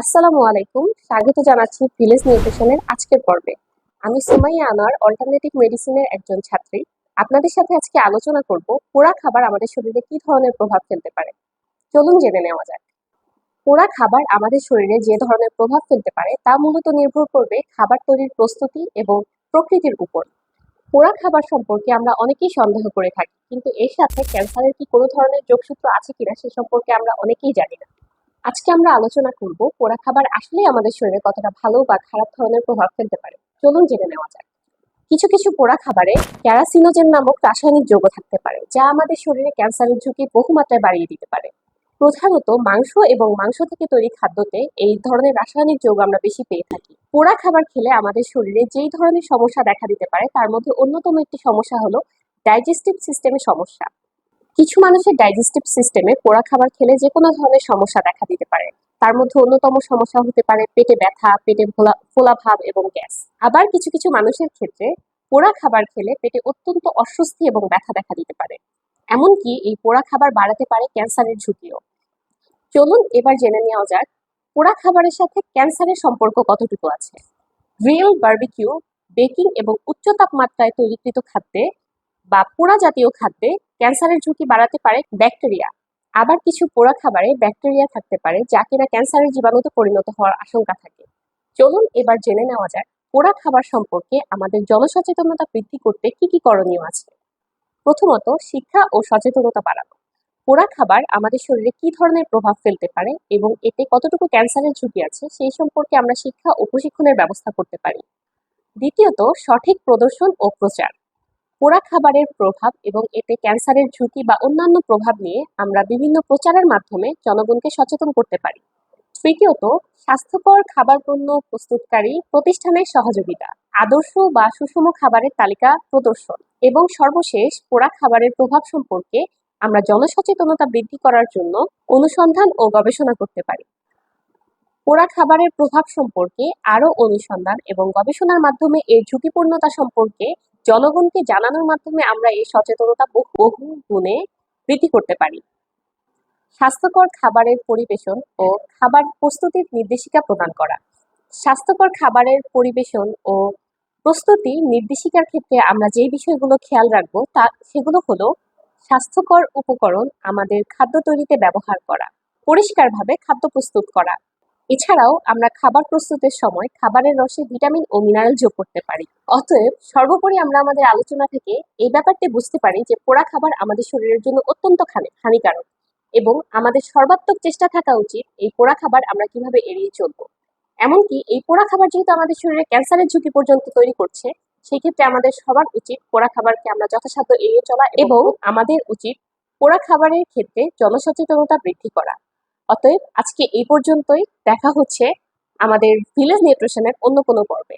আসসালামু আলাইকুম। স্বাগত জানাচ্ছি ভিলেজ নিউট্রিশনের আজকের পর্বে। আমি সুমাইয়া আনোয়ার, অল্টারনেটিভ মেডিসিনের একজন ছাত্রী। আপনাদের সাথে আজকে আলোচনা করব পোড়া খাবার আমাদের শরীরে কি ধরনের প্রভাব ফেলতে পারে। চলুন জেনে নেওয়া যাক। পোড়া খাবার আমাদের শরীরে যে ধরনের প্রভাব ফেলতে পারে তা মূলত নির্ভর করবে খাবার তৈরির প্রস্তুতি এবং প্রকৃতির উপর। পোড়া খাবার সম্পর্কে আমরা অনেকেই সন্দেহ করে থাকি, কিন্তু এর সাথে ক্যান্সারের কি কোনো ধরনের যোগসূত্র আছে কিনা সে সম্পর্কে আমরা অনেকেই জানি না। আজকে আমরা আলোচনা করব পোড়া খাবার আসলে আমাদের শরীরে কতটা ভালো বা খারাপ ধরনের প্রভাব ফেলতে পারে। চলুন জেনে নেওয়া যাক। কিছু কিছু পোড়া খাবারে ক্যারাসিনোজেন নামক রাসায়নিক যৌগ থাকতে পারে, যা আমাদের শরীরে ক্যান্সারের ঝুঁকি বহুমাত্রায় বাড়িয়ে দিতে পারে। প্রধানত মাংস এবং মাংস থেকে তৈরি খাদ্যতে এই ধরনের রাসায়নিক যৌগ আমরা বেশি পেয়ে থাকি। পোড়া খাবার খেলে আমাদের শরীরে যেই ধরনের সমস্যা দেখা দিতে পারে, তার মধ্যে অন্যতম একটি সমস্যা হলো ডাইজেস্টিভ সিস্টেমে সমস্যা। কিছু মানুষের ডাইজেস্টিভ সিস্টেমে পোড়া খাবার খেলে যে কোনো ধরনের সমস্যা দেখা দিতে পারে। তার মধ্যে অন্যতম সমস্যা হতে পারে পেটে ব্যথা, পেটে ফোলা ফোলা ভাব এবং গ্যাস। আবার কিছু কিছু মানুষের ক্ষেত্রে পোড়া খাবার খেলে পেটে অত্যন্ত অস্বস্তি এবং ব্যথা দেখা দিতে পারে। এমনকি এই পোড়া খাবার বাড়াতে পারে ক্যান্সারের ঝুঁকিও। চলুন এবার জেনে নেওয়া যাক, পোড়া খাবারের সাথে ক্যান্সারের সম্পর্ক কতটুকু আছে? গ্রিল বার্বিকিউ বেকিং এবং উচ্চ তাপমাত্রায় তৈরিকৃত খাদ্যে বা পোড়া জাতীয় খাদ্যে ক্যান্সারের ঝুঁকি বাড়াতে পারে ব্যাকটেরিয়া। আবার কিছু পোড়া খাবারে ব্যাকটেরিয়া থাকতে পারে যা কিনা ক্যান্সারের জীবাণুতে পরিণত হওয়ার আশঙ্কা থাকে। চলুন এবার জেনে নেওয়া যাক, পোড়া খাবার সম্পর্কে আমাদের জনসচেতনতা বৃদ্ধি করতে কি কি করণীয় আছে। প্রথমত, শিক্ষা ও সচেতনতা বাড়ানো। পোড়া খাবার আমাদের শরীরে কি ধরনের প্রভাব ফেলতে পারে এবং এতে কতটুকু ক্যান্সারের ঝুঁকি আছে সেই সম্পর্কে আমরা শিক্ষা ও প্রশিক্ষণের ব্যবস্থা করতে পারি। দ্বিতীয়ত, সঠিক প্রদর্শন ও প্রচার। পোড়া খাবারের প্রভাব এবং এতে ক্যান্সারের ঝুঁকি বা অন্যান্য প্রভাব নিয়ে আমরা বিভিন্ন প্রচারের মাধ্যমে জনগণকে সচেতন করতে পারি। তৃতীয়ত, স্বাস্থ্যকর খাবার পণ্য প্রস্তুতকারী প্রতিষ্ঠানের সহযোগিতা, আদর্শ বা সুষম খাবারের তালিকা প্রদর্শন এবং সর্বশেষ পোড়া খাবারের প্রভাব সম্পর্কে আমরা জনসচেতনতা বৃদ্ধি করার জন্য অনুসন্ধান ও গবেষণা করতে পারি। পোড়া খাবারের প্রভাব সম্পর্কে আরও অনুসন্ধান এবং গবেষণার মাধ্যমে এর ঝুঁকিপূর্ণতা সম্পর্কে জনগণকে জানানোর মাধ্যমে আমরা এই সচেতনতা বহু গুণে বৃদ্ধি করতে পারি। স্বাস্থ্যকর খাবারের পরিবেশন ও খাবার প্রস্তুতির নির্দেশিকা প্রদান করা। স্বাস্থ্যকর খাবারের পরিবেশন ও প্রস্তুতি নির্দেশিকার ক্ষেত্রে আমরা যে বিষয়গুলো খেয়াল রাখব তা সেগুলো হলো স্বাস্থ্যকর উপকরণ আমাদের খাদ্য তৈরিতে ব্যবহার করা, পরিষ্কারভাবে খাদ্য প্রস্তুত করা এছাড়াও আমরা খাবার প্রস্তুতের সময় খাবারের রসে ভিটামিন ও মিনারেল যোগ করতে পারি। অতএব সর্বোপরি আমরা আমাদের আলোচনা থেকে এই ব্যাপারটি বুঝতে পারি যে পোড়া খাবার আমাদের শরীরের জন্য অত্যন্ত হানিকারক এবং আমাদের সর্বাত্মক চেষ্টা থাকা উচিত এই পোড়া খাবার আমরা কীভাবে এড়িয়ে চলবো। এমনকি এই পোড়া খাবার যেহেতু আমাদের শরীরে ক্যান্সারের ঝুঁকি পর্যন্ত তৈরি করছে সেই ক্ষেত্রে আমাদের সবার উচিত পোড়া খাবারকে আমরা যথাসাধ্য এড়িয়ে চলা এবং আমাদের উচিত পোড়া খাবারের ক্ষেত্রে জনসচেতনতা বৃদ্ধি করা। অতএব আজকে এই পর্যন্তই। দেখা হচ্ছে আমাদের ভিলেজ নিউট্রিশনের অন্য কোনো পর্বে।